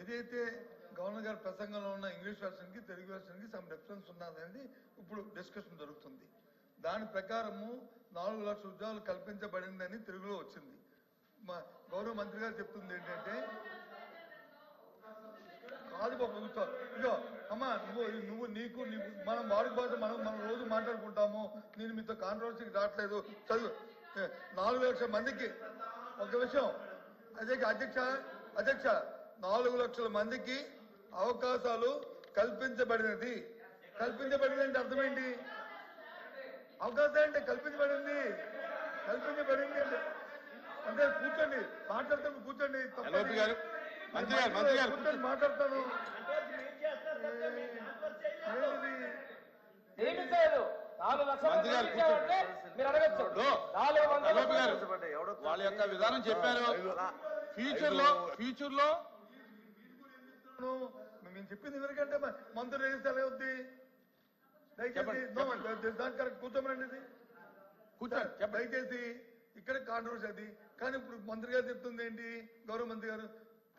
ఏదైతే గవర్నర్ గారి ప్రసంగంలో ఉన్న ఇంగ్లీష్ వెర్షన్కి తెలుగు వెర్షన్కి సమ్ డిఫరెన్స్ ఉన్నదనేది ఇప్పుడు డిస్కషన్ జరుగుతుంది. దాని ప్రకారము నాలుగు లక్షల ఉద్యోగాలు కల్పించబడిందని తెలుగులో వచ్చింది. మా గౌరవ మంత్రి గారు చెప్తుంది ఏంటంటే కాదు బాబు ఇదో అమ్మా నువ్వు నువ్వు నీకు నీకు మనం వాడుక బాధ మనం మనం రోజు మాట్లాడుకుంటాము. నేను మీతో కాంట్రవర్సీకి రావట్లేదు. చదువు నాలుగు లక్షల మందికి ఒక విషయం అధ్యక్ష అధ్యక్ష అధ్యక్ష నాలుగు లక్షల మందికి అవకాశాలు కల్పించబడినది. కల్పించబడింది అంటే అర్థం ఏంటి? అవకాశం అంటే కల్పించబడింది. కల్పించబడింది అంటే అంటే కూర్చోండి మాట్లాడుతాను. కూర్చోండి. కూర్చొని మాట్లాడతాను వాళ్ళ యొక్క విధానం చెప్పారు. ఫ్యూచర్లో ఫ్యూచర్లో. మేము చెప్పింది ఎవరికంటే మ- మంత్రులు వేస్తే ఎలా అవుద్ది? దయచేసి. దాని కరెక్ట్ కూర్చోమనండి ఇది. కూర్చోండి చెప్పండి. దయచేసి ఇక్కడ కాంట్రవర్సీ అది. కానీ ఇప్పుడు మంత్రి గారు చెప్తుంది ఏంటి? గౌరవ మంత్రి గారు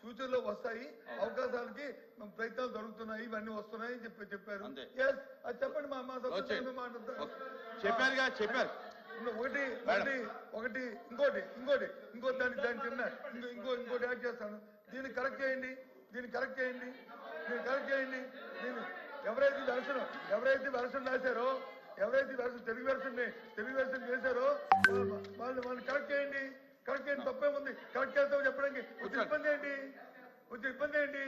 ఫ్యూచర్లో వస్తాయి అవకాశాలకి ప్రయత్నాలు జరుగుతున్నాయి ఇవన్నీ వస్తున్నాయి అని చెప్పి చెప్పారు. అది చెప్పండి మా మా సభ్యులు వచ్చే. మేము మాట్లాడతాం. చెప్పారుగా చెప్పారు. ఒకటి. ఒకటి ఒకటి ఇంకోటి ఇంకోటి ఇంకోటి దాని దాని చిన్న ఇంకో ఇంకో ఇంకోటి యాడ్ చేస్తాను. దీన్ని కరెక్ట్ చేయండి. దీన్ని కరెక్ట్ చేయండి. దీన్ని కరెక్ట్ చేయండి. దీన్ని ఎవరైతే వెర్షన్ ఎవరైతే వెర్షన్ రాశారో ఎవరైతే version Telugu version Telugu version చేశారో వాళ్ళు వాళ్ళు కరెక్ట్ చేయండి. కరెక్ట్ చేయండి తప్పేముంది కరెక్ట్ చేస్తామని చెప్పడానికి కొంచెం ఇబ్బంది ఏంటి? కొంచెం ఇబ్బంది ఏంటి?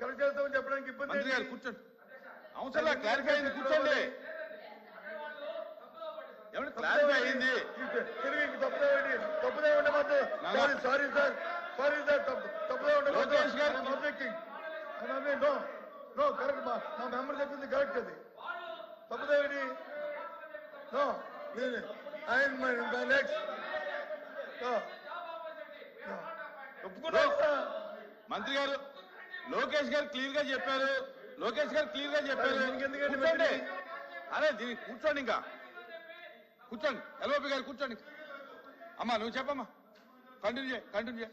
కరెక్ట్ చేస్తామని చెప్పడానికి ఇబ్బంది ఏంటి? కూర్చోండి. అవసరం క్లారిఫై అయింది కూర్చోండి. క్లారిఫై అయింది? తిరిగి తప్పుదేవండి తప్పుదేవండి మాత్రం సారీ సారీ. సార్ ఉండే లోకేష్ గారు. నో నో కరెక్ట్ మా మా మెంబర్ చెప్పింది కరెక్ట్ అది. తప్పుదేవిడి నో ఆయన నెక్స్ట్ ఒప్పుకున్నా మంత్రి గారు లోకేష్ గారు క్లియర్గా చెప్పారు. లోకేష్ గారు క్లియర్గా చెప్పారు? అరే దీనికి కూర్చోండి ఇంకా. కూర్చోండి. ఎల్ఓపి గారు కూర్చోండి. అమ్మా నువ్వు చెప్పమ్మా. కంటిన్యూ చేయి కంటిన్యూ చేయి.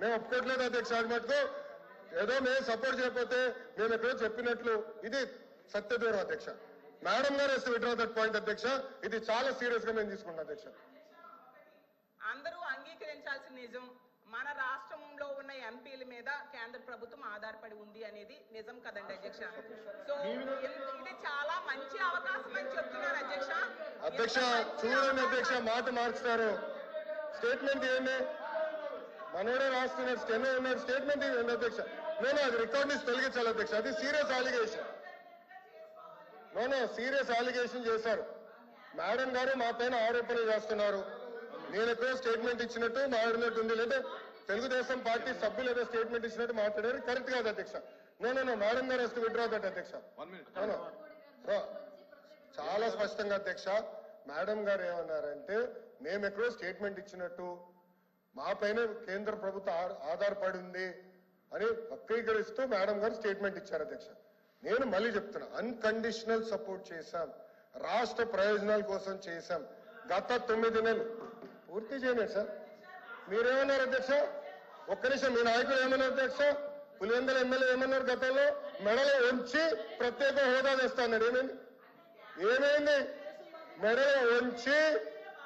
మేము ఒప్పుకోవట్లేదు అధ్యక్ష అది మటుకు. ఏదో మేము సపోర్ట్ చేయకపోతే మేము ఎక్కడో చెప్పినట్లు. ఇది సత్యదూరం అధ్యక్ష. మేడం గారు వస్తే విడ్రా దట్ పాయింట్ అధ్యక్ష. ఇది చాలా సీరియస్గా మేము తీసుకుంటాం అధ్యక్ష. అందరూ అంగీకరించాల్సిన నిజం మన రాష్ట్రంలో ఉన్న ఎంపీల మీద కేంద్ర ప్రభుత్వం ఆధారపడి ఉంది అనేది నిజం కదండి అధ్యక్ష. సో ఇది చాలా మంచి అవకాశం అని చెప్తున్నారు అధ్యక్ష. అధ్యక్ష చూడండి అధ్యక్ష మాట మార్చుతారు. స్టేట్మెంట్ ఏంటి మనోడే రాస్తున్నారు స్టెనో ఉన్నారు స్టేట్మెంట్ అధ్యక్ష? నేను అది రికార్డ్ నుంచి తొలగించాలి అధ్యక్ష. అది serious allegation no no serious allegation చేశారు. మేడం గారు మా పైన ఆరోపణలు చేస్తున్నారు. నేను ఎక్కడో స్టేట్మెంట్ ఇచ్చినట్టు మాట్లాడినట్టు ఉంది. లేదా తెలుగుదేశం పార్టీ సభ్యులు ఏదో స్టేట్మెంట్ ఇచ్చినట్టు మాట్లాడారు. కరెక్ట్ కాదు అధ్యక్ష. నో నో మేడం గారు వస్తే విడ్రా దట్ అధ్యక్ష. చాలా స్పష్టంగా అధ్యక్ష మేడం గారు ఏమన్నారంటే మేము ఎక్కడో స్టేట్మెంట్ ఇచ్చినట్టు మా పైన కేంద్ర ప్రభుత్వం ఆధారపడి ఉంది అని వక్రీకరిస్తూ మేడం గారు స్టేట్మెంట్ ఇచ్చారు అధ్యక్ష. నేను మళ్ళీ చెప్తున్నా అన్కండిషనల్ సపోర్ట్ చేశాం రాష్ట్ర ప్రయోజనాల కోసం చేశాం. గత తొమ్మిది నెలలు. పూర్తి చేయలేదు సార్. మీరేమన్నారు అధ్యక్ష? ఒక్క నిమిషం మీ నాయకులు ఏమన్నారు అధ్యక్ష? పులివెందల ఎమ్మెల్యే ఏమన్నారు గతంలో? మెడలో ఉంచి ప్రత్యేక హోదా తెస్తాడు ఏమైంది? ఏమైంది? మెడలో ఉంచి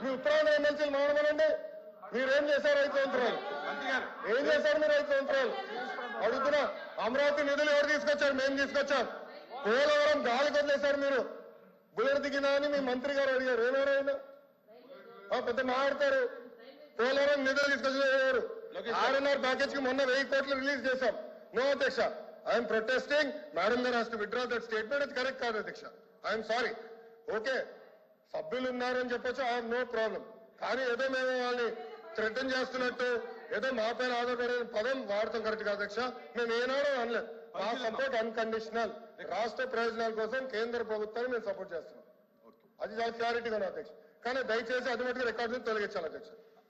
మీ ఉత్తరాంధ్ర ఎమ్మెల్సీలు మాట్లాడమనండి మీరేం చేశారు? ఐదు సంవత్సరాలు ఏం చేశారు మీరు ఐదు సంవత్సరాలు అడుగుతున్నా. అమరావతి నిధులు ఎవరు తీసుకొచ్చారు? మేము తీసుకొచ్చాం. పోలవరం గాలి వదిలేశారు మీరు. బుల్లెట్ దిగినా అని మీ మంత్రి గారు అడిగారు. ఏమేరైనా పెద్ద మాట్లాడతారు పోలవరం నిధులు తీసుకొచ్చారు ఆర్ఎన్ఆర్ ప్యాకేజ్కి మొన్న వెయ్యి కోట్లు రిలీజ్ చేశాం. నో అధ్యక్ష. I'm protesting. మేడం గారు has to withdraw that statement అది కరెక్ట్ కాదు అధ్యక్ష. I'm sorry. ఓకే. సభ్యులు ఉన్నారని చెప్పొచ్చు. ఐ నో ప్రాబ్లం కానీ ఏదో మేము వాళ్ళని థ్రెటన్ చేస్తున్నట్టు ఏదో మా పైన ఆధారపడే పదం వాడతాం కరెక్ట్ కాదు అధ్యక్ష. మేము ఏనాడో అనలేదు మా సపోర్ట్ అన్కండిషనల్ రాష్ట్ర ప్రయోజనాల కోసం కేంద్ర ప్రభుత్వాన్ని మేము సపోర్ట్ చేస్తున్నాం. అది చాలా క్లారిటీగా అధ్యక్ష. కానీ దయచేసి అది మటుకు రికార్డు తొలగించాలి అధ్యక్ష.